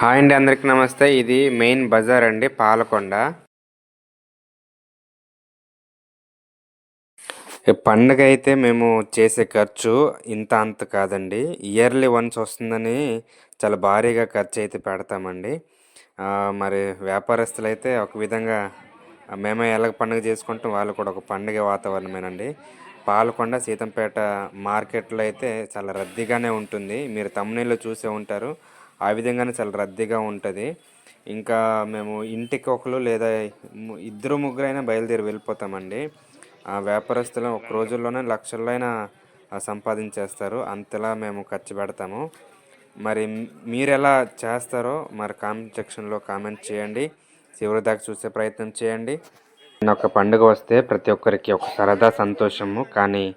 Hi అండి అందరికీ నమస్తే. ఇది మెయిన్ బజార్ అండి పాలకొండ. పండగ అయితే మేము చేసే ఖర్చు ఇంత అంత కాదండి. ఇయర్లీ వన్స్ వస్తుందని చాలా భారీగా ఖర్చు అయితే పెడతామండి మరి వ్యాపారస్తులు అయితే ఒక విధంగా మేమే ఎలాగ పండుగ చేసుకుంటాం వాళ్ళు కూడా ఒక పండుగ వాతావరణమేనండి. పాలకొండ సీతంపేట మార్కెట్లో అయితే చాలా రద్దీగానే ఉంటుంది. మీరు తమ్మునీళ్ళు చూసే ఉంటారు. ఆ విధంగానే చాలా రద్దీగా ఉంటుంది. ఇంకా మేము ఇంటికి ఒకరు లేదా ఇద్దరు ముగ్గురైనా బయలుదేరి వెళ్ళిపోతామండి. వ్యాపారస్తులు ఒక రోజుల్లోనే లక్షలైన సంపాదించేస్తారు. అంతలా మేము ఖర్చు పెడతాము. మరి మీరు ఎలా చేస్తారో మరి కామెంట్ సెక్షన్లో కామెంట్ చేయండి. చివరి దాకా చూసే ప్రయత్నం చేయండి. ఒక పండుగ వస్తే ప్రతి ఒక్కరికి ఒక సరదా సంతోషము. కానీ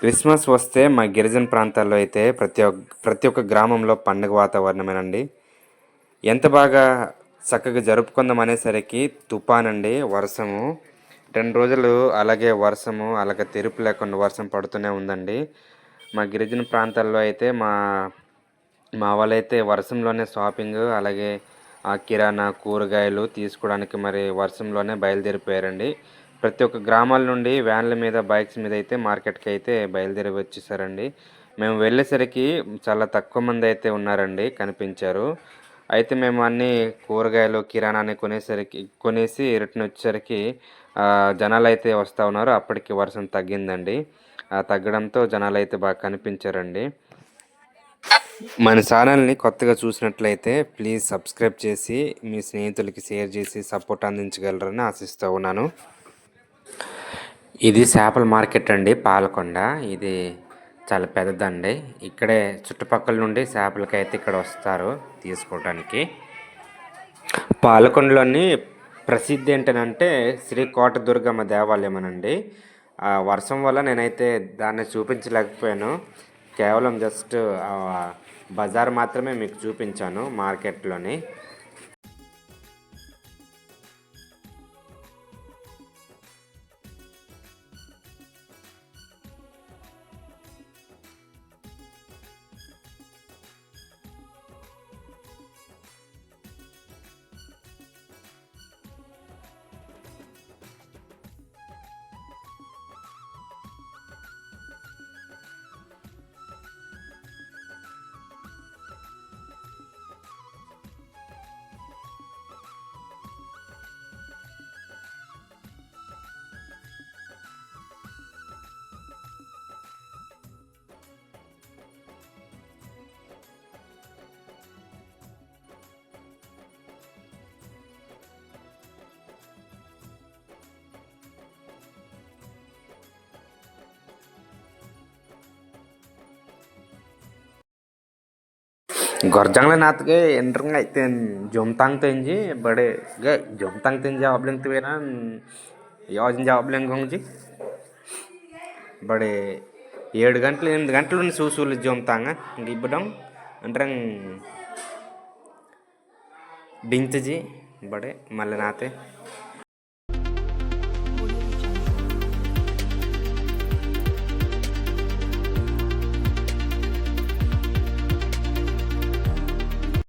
క్రిస్మస్ వస్తే మా గిరిజన ప్రాంతాల్లో అయితే ప్రతి ఒక్క ప్రతి ఒక్క గ్రామంలో పండుగ వాతావరణమేనండి. ఎంత బాగా చక్కగా జరుపుకుందాం అనేసరికి తుఫాన్ అండి వర్షము రెండు రోజులు అలాగే వర్షము అలాగే తెరుపు లేకుండా వర్షం పడుతూనే ఉందండి. మా గిరిజన ప్రాంతాల్లో అయితే మా మా వాళ్ళైతే వర్షంలోనే షాపింగ్ అలాగే ఆ కిరాణా కూరగాయలు తీసుకోవడానికి మరి వర్షంలోనే బయలుదేరిపోయారండి. ప్రతి ఒక్క గ్రామాల నుండి వ్యాన్ల మీద బైక్స్ మీద అయితే మార్కెట్కి అయితే బయలుదేరి వచ్చేసారండి. మేము వెళ్ళేసరికి చాలా తక్కువ మంది అయితే ఉన్నారండి కనిపించారు. అయితే మేము అన్ని కూరగాయలు కిరాణాన్ని కొనేసరికి కొనేసి రిటర్న్ వచ్చేసరికి జనాలు అయితే వస్తూ ఉన్నారు. అప్పటికి వర్షం తగ్గిందండి. తగ్గడంతో జనాలు అయితే బాగా కనిపించారండి. మన ఛానల్ని కొత్తగా చూసినట్లయితే ప్లీజ్ సబ్స్క్రైబ్ చేసి మీ స్నేహితులకి షేర్ చేసి సపోర్ట్ అందించగలరని ఆశిస్తూ ఉన్నాను. ఇది చేపల మార్కెట్ అండి పాలకొండ. ఇది చాలా పెద్దదండి. ఇక్కడే చుట్టుపక్కల నుండి చేపలకైతే ఇక్కడ వస్తారు తీసుకోవడానికి పాలకొండలోని ప్రసిద్ధి ఏంటంటే శ్రీ కోట దుర్గమ్మ దేవాలయం అనండి ఆ వర్షం వల్ల నేనైతే దాన్ని చూపించలేకపోయాను. కేవలం జస్ట్ బజార్ మాత్రమే మీకు చూపించాను మార్కెట్లోని. gorjang naat ke enreng ngai ten jomtang ten ji bade ge jomtang ten jawab leng tu beran yojen jawab leng gong ji బడే ఏడు గంటలు ఎనిమిది గంటలు ఉన్న చూసూలు జోమ్తాంగ ఇంక ఇవ్వడం అంటే డించజి బడే మళ్ళీ నాతే